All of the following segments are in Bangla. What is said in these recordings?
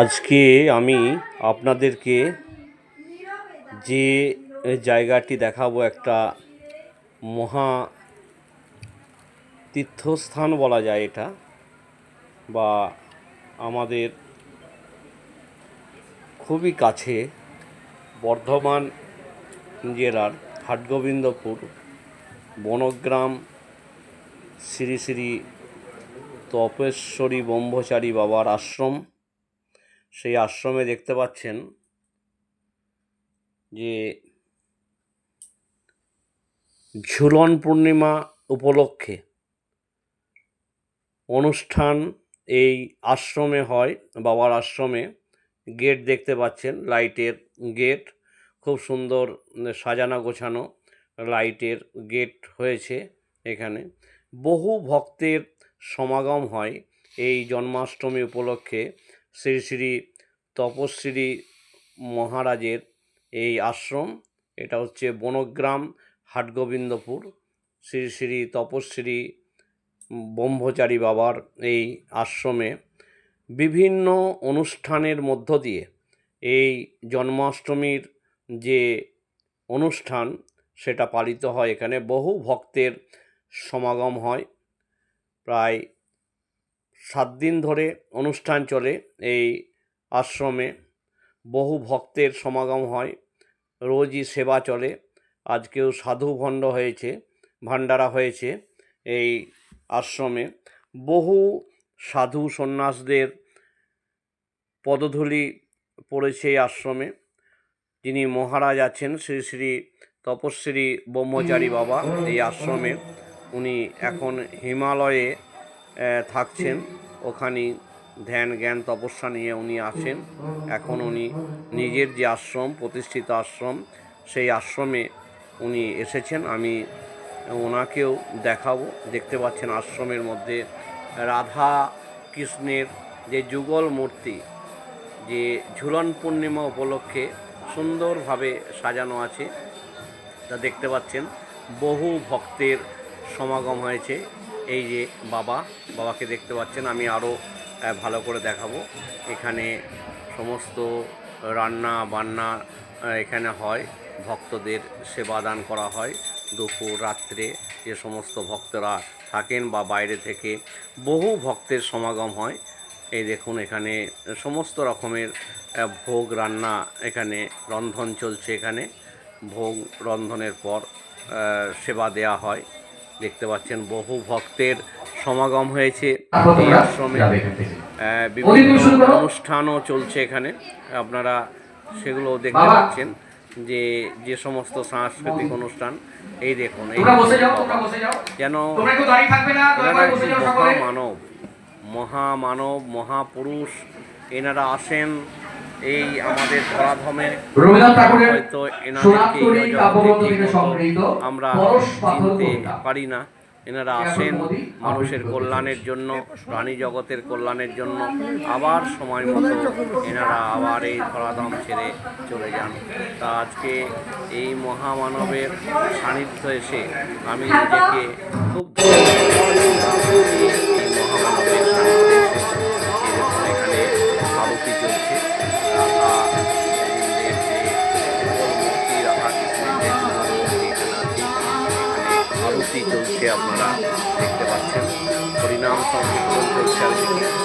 আজকে আমি আপনাদেরকে যে জায়গাটি দেখাবো একটা মহা তীর্থস্থান বলা যায় এটা, বা আমাদের খুবই কাছে বর্ধমান জেলার হাটগোবিন্দপুর বনগ্রাম শ্রী শ্রী তপেশ্বরী ব্রহ্মচারী বাবার আশ্রম। সেই আশ্রমে দেখতে পাচ্ছেন যে ঝুলন পূর্ণিমা উপলক্ষে অনুষ্ঠান এই আশ্রমে হয়, বাবার আশ্রমে। গেট দেখতে পাচ্ছেন, লাইটের গেট। খুব সুন্দর সাজানো গোছানো লাইটের গেট হয়েছে এখানে। বহু ভক্তের সমাগম হয় এই জন্মাষ্টমী উপলক্ষে। শ্রী শ্রী তপশ্রী মহারাজের এই আশ্রম, এটা হচ্ছে বনগ্রাম, হাটগোবিন্দপুর। শ্রী শ্রী তপশ্রী ব্রহ্মচারী বাবার এই আশ্রমে বিভিন্ন অনুষ্ঠানের মধ্য দিয়ে এই জন্মাষ্টমীর যে অনুষ্ঠান, সেটা পালিত হয়। এখানে বহু ভক্তের সমাগম হয়। প্রায় সাত দিন ধরে অনুষ্ঠান চলে এই আশ্রমে। বহু ভক্তের সমাগম হয়, রোজই সেবা চলে। আজকেও সাধু ভণ্ড হয়েছে, ভাণ্ডারা হয়েছে এই আশ্রমে। বহু সাধু সন্ন্যাসদের পদধূলি পড়েছে এই আশ্রমে। যিনি মহারাজ আছেন শ্রী শ্রী তপশ্রী ব্রহ্মচারী বাবা এই আশ্রমে। উনি এখন হিমালয়ে থাকছেন। ওখানে ধ্যান, জ্ঞান, তপস্যা নিয়ে উনি আছেন। এখন উনি নিজের যে আশ্রম, প্রতিষ্ঠিত আশ্রম, সেই আশ্রমে উনি এসেছেন। আমি ওনাকেও দেখাবো। দেখতে পাচ্ছেন আশ্রমের মধ্যে রাধা কৃষ্ণের যে যুগল মূর্তি, যে ঝুলন পূর্ণিমা উপলক্ষে সুন্দরভাবে সাজানো আছে, তা দেখতে পাচ্ছেন। বহু ভক্তের সমাগম হয়েছে। এই যে বাবা, বাবাকে দেখতে পাচ্ছেন, আমি আরও ভালো করে দেখাবো। এখানে সমস্ত রান্না বান্না এখানে হয়। ভক্তদের সেবা দান করা হয়। দুপুর, রাত্রে যে সমস্ত ভক্তরা থাকেন বা বাইরে থেকে বহু ভক্তের সমাগম হয়। এই দেখুন, এখানে সমস্ত রকমের ভোগ, রান্না এখানে, রন্ধন চলছে এখানে। ভোগ, রন্ধনের পর সেবা দেয়া হয়। দেখতে পাচ্ছেন বহু ভক্তের সমাগম হয়েছে এই আশ্রমে। বিভিন্ন অনুষ্ঠানও চলছে এখানে। আপনারা সেগুলো দেখতে পাচ্ছেন যে যে সমস্ত সাংস্কৃতিক অনুষ্ঠান এই দেখুন এই যেন মহামানব মহামানব মহাপুরুষ এনারা আসেন এই আমাদের ধরাধামে রবীন্দ্রনাথ ঠাকুরের হয়তো এনাদেরকে আমরা চিনতে পারি না। এনারা আসেন মানুষের কল্যাণের জন্য প্রাণী জগতের কল্যাণের জন্য। আবার সময় মতো এনারা আবার এই ধরাধাম ছেড়ে চলে যান। তা আজকে এই মহামানবের সান্নিধ্য এসে আমি নিজেকে খুব আরতি আপনারা দেখতে পাচ্ছেন। হরিনাম সংকীর্তন চলছে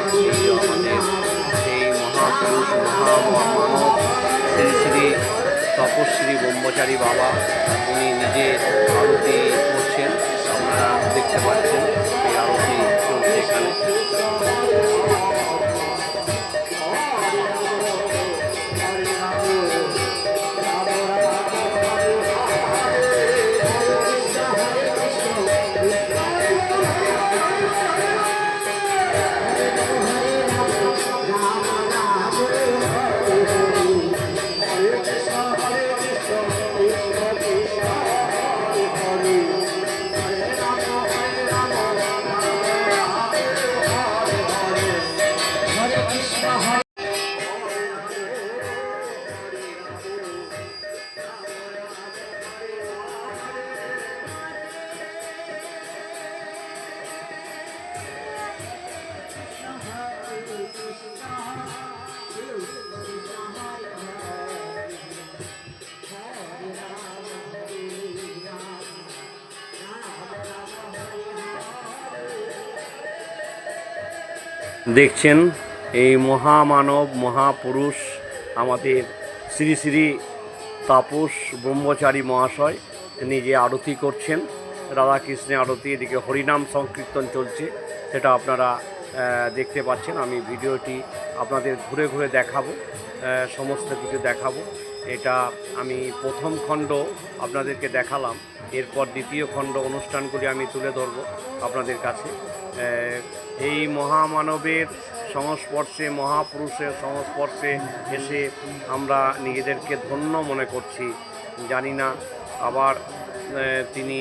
আর এই আমাদের সেই মহাপুরুষ মহামানব শ্রী শ্রী তপশ্রী ব্রহ্মচারী বাবা, উনি নিজে আরতি দেখছেন এই মহামানব, মহাপুরুষ আমাদের শ্রী শ্রী তাপস ব্রহ্মচারী মহাশয় নিজে আরতি করছেন, রাধাকৃষ্ণের আরতি, এদিকে হরিনাম সংকীর্তন চলছে, সেটা আপনারা দেখতে পাচ্ছেন। আমি ভিডিওটি আপনাদের ঘুরে ঘুরে দেখাবো সমস্ত কিছু দেখাবো। এটা আমি প্রথম খণ্ড আপনাদেরকে দেখালাম, এরপর দ্বিতীয় খণ্ড অনুষ্ঠানগুলি আমি তুলে ধরবো আপনাদের কাছে। এই মহামানবের সংস্পর্শে, মহাপুরুষের সংস্পর্শে এসে আমরা নিজেদেরকে ধন্য মনে করছি। জানি না আবার তিনি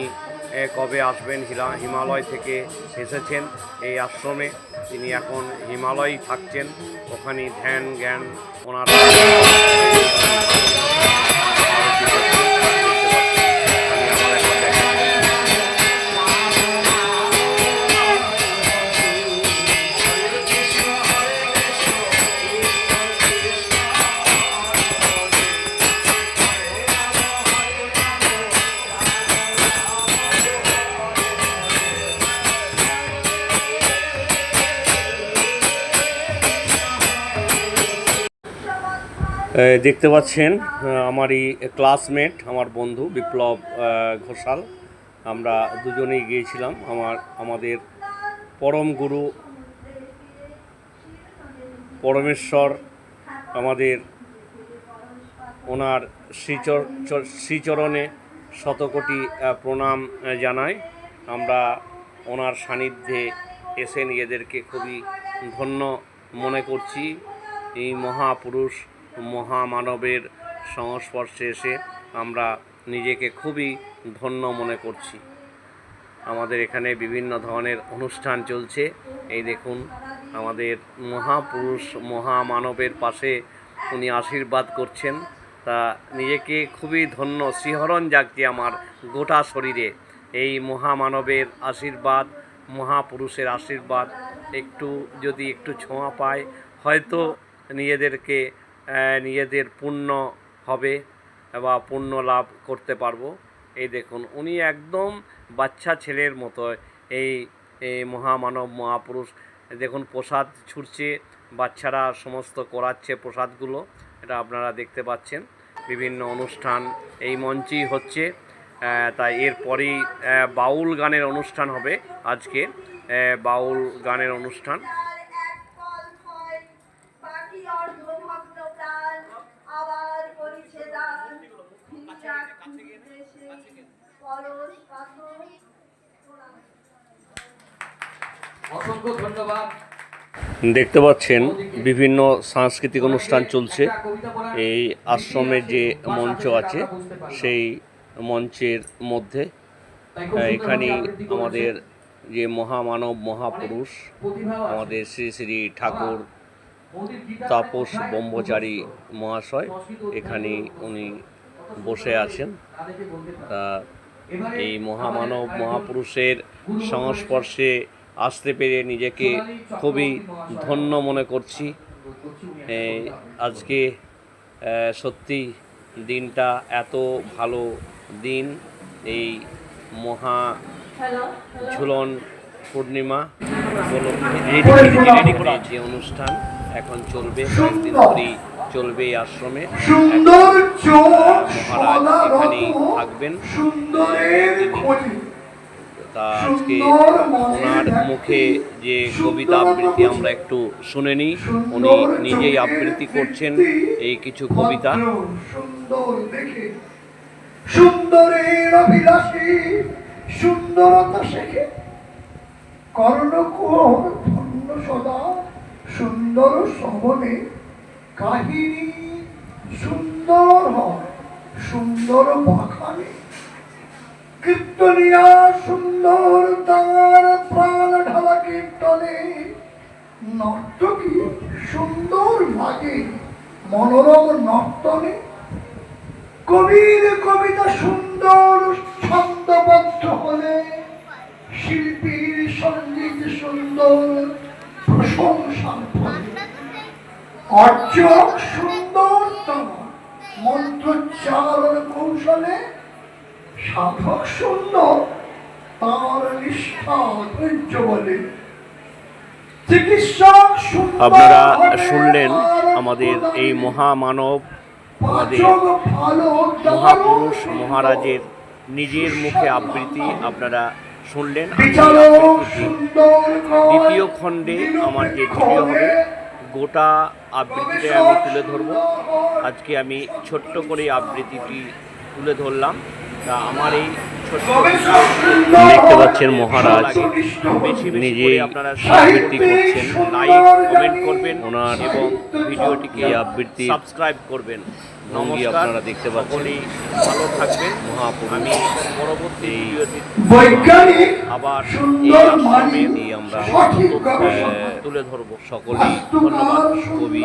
কবে আসবেন? হিলা হিমালয় থেকে এসেছেন এই আশ্রমে। তিনি এখন হিমালয় থাকছেন। ওখানে ধ্যান, জ্ঞান, ওনার দেখতে পাচ্ছেন আমারই ক্লাসমেট আমার বন্ধু বিপ্লব ঘোষাল। আমরা দুজনেই গিয়েছিলাম, আমার, আমাদের পরম গুরু পরমেশ্বর, আমাদের ওনার শ্রীচর শ্রীচরণে শতকোটি প্রণাম জানাই। আমরা ওনার সান্নিধ্যে এসে নিজেদেরকে খুবই ধন্য মনে করছি। এই মহাপুরুষ মহামানবের সংস্পর্শে এসে আমরা নিজেকে খুবই ধন্য মনে করছি। আমাদের এখানে বিভিন্ন ধরনের অনুষ্ঠান চলছে। এই দেখুন, আমাদের মহাপুরুষ, মহামানবের পাশে উনি আশীর্বাদ করছেন। তা নিজেকে খুবই ধন্য, শিহরণ জাগছে আমার গোটা শরীরে। এই মহামানবের আশীর্বাদ, মহাপুরুষের আশীর্বাদ একটু যদি একটু ছোঁয়া পায়, হয়তো নিজেদেরকে নিজেদের পুণ্য হবে বা পুণ্য লাভ করতে পারব। এই দেখুন, উনি একদম বাচ্চা ছেলের মতো এই এই মহামানব মহাপুরুষ। দেখুন, প্রসাদ ছুটছে বাচ্চারা সমস্ত করাচ্ছে প্রসাদগুলো। এটা আপনারা দেখতে পাচ্ছেন। বিভিন্ন অনুষ্ঠান এই মঞ্চেই হচ্ছে। তাই এরপরেই বাউল গানের অনুষ্ঠান হবে আজকে। বাউল গানের অনুষ্ঠান আর এক ফল হয়, বাকি অর্ধভগ্ন প্রাণ আবার করিছে দান। ফিরিয়া খুঁজিতেছে পরশ পাথর। অসংখ্য ধন্যবাদ দেখতে পাচ্ছেন, বিভিন্ন সাংস্কৃতিক অনুষ্ঠান চলছে। এই আশ্রমের যে মঞ্চ আছে, সেই মঞ্চের মধ্যে এখানে আমাদের যে মহামানব মহাপুরুষ, আমাদের শ্রী শ্রী ঠাকুর তাপস ব্রহ্মচারী মহাশয় এখানে উনি বসে আছেন। এই মহামানব মহাপুরুষের সংস্পর্শে আসতে পেরে নিজেকে খুবই ধন্য মনে করছি। এই আজকে সত্যি দিনটা এত ভালো দিন। এই মহা ঝুলন পূর্ণিমা রেডি রেডি করে যে অনুষ্ঠান এখন চলবে কয়েকদিন ধরেই চলবে এই আশ্রমে। সুন্দর মহারাজ এখানেই থাকবেন। তা আজকে ওনার মুখে যে কবিতা আবৃত্তি আমরা একটু শুনে নিই উনি নিজেই আবৃত্তি করছেন এই কিছু কবিতা। সুন্দরের অভিলাষী সুন্দরতা শেখে। ধন্য সদা সুন্দর শবনে কাহিনী সুন্দর হয়, সুন্দর বাখানে কীর্তনিয়া সুন্দর, তার প্রাণ ঢালা কীর্তনে। নর্তকী সুন্দর লাগে, মনোরম নর্তনে কবির কবিতা সুন্দর, ছন্দবদ্ধ হলে। শিল্পীর সংগীত সুন্দর, প্রশংসার ফলে। অর্চক সুন্দর তার মন্ত্রোচ্চারণ কৌশলে সাধক সুন্দর তার নিষ্ঠা ধৈর্য বলে। চিকিৎসক আপনারা শুনলেন আমাদের এই মহামানব আমাদের মহাপুরুষ মহারাজের নিজের মুখে আবৃত্তি আপনারা শুনলেন। দ্বিতীয় খণ্ডে আমার যে ভিডিও হবে গোটা আবৃত্তিটা আমি তুলে ধরবো। আজকে আমি ছোট্ট করে আবৃত্তিটি তুলে ধরলাম। তা আমার এই ছোট্ট দেখতে পাচ্ছেন মহারাজ বেশি বেশি আপনারা আবৃত্তি করছেন লাইক কমেন্ট করবেন ওনার এবং ভিডিওটিকে আবৃত্তি সাবস্ক্রাইব করবেন। নমস্কার আপনারা দেখতে পাচ্ছেন। ভালো থাকবেন। মহাপুরুষ আমি পরবর্তী ভিডিওতে বৈজ্ঞানিক আবার এই আশ্রমে মানে আমরা তুলে ধরবো। সকলেই ধন্যবাদ কবি।